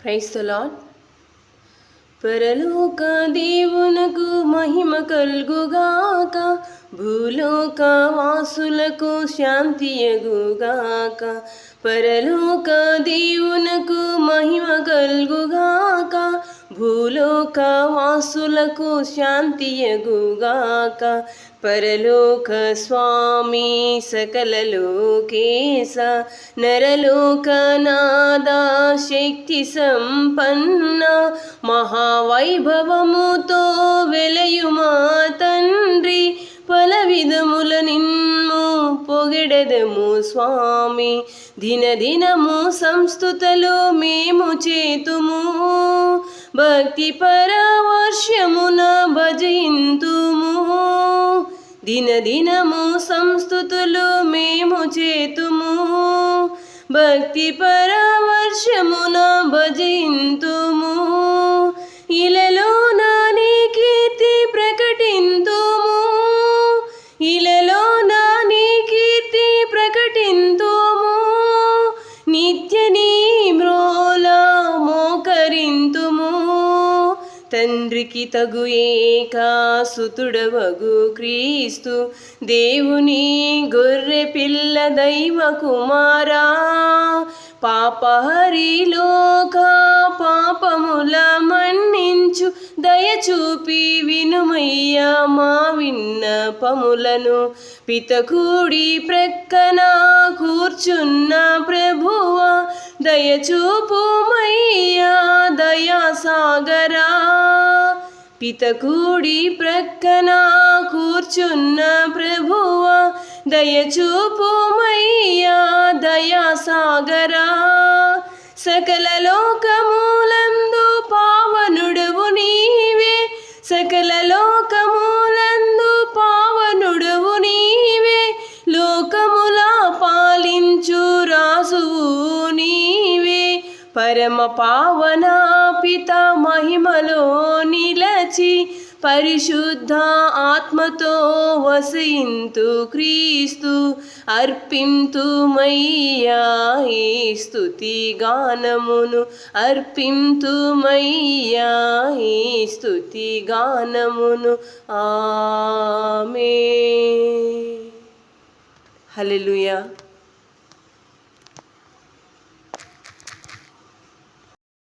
క్రైస్తలాన్ పరలోక దేవునకు మహిమ కల్గుగాక భూలోక వాసులకు శాంతియగుగాక పరలోక దేవునకు మహిమ కల్గుగాక భూలోక వాసులకు శాంతియగుగాక పరలోక స్వామి సకల లోకేశ. నరలోకనాద శక్తి సంపన్న. మహావైభవముతో వెలయుమా తండ్రి. పల విధముల నిన్ను పొగిడదము స్వామి. దినదినము సంస్థుతలు మేము చేతుము. భక్తి పరవర్షమున భజయింతుము దినదినము సంస్థుతులు మేము చేతుము. భక్తి పరవర్షమున భజయింతుము తండ్రికి తగు ఏకాసుతుడవగు క్రీస్తు. దేవుని గొర్రె పిల్ల దైవ కుమారా. పాపహరిలోక దయచూపి వినుమయ్యా మా విన్నపములను. పితకూడి ప్రక్కన కూర్చున్న ప్రభువ దయచూపుమయ్యా దయాసాగరా. పితకూడి ప్రక్కన కూర్చున్న ప్రభువ దయచూపుమయ్యా దయాసాగరా. సకల లోకమూలందు సకల లోకములందు పావనుడవు నీవే లోకములా పాలించు రాసువు నీవే. పరమ పావన పిత మహిమలో నిలచి పరిశుద్ధ ఆత్మతో వసయింతు క్రీస్తు అర్పింతు మయ్యా ఈ స్థుతి గానమును. అర్పింతు మయ్యా ఈ స్థుతి గానమును. ఆమె హలెలుయా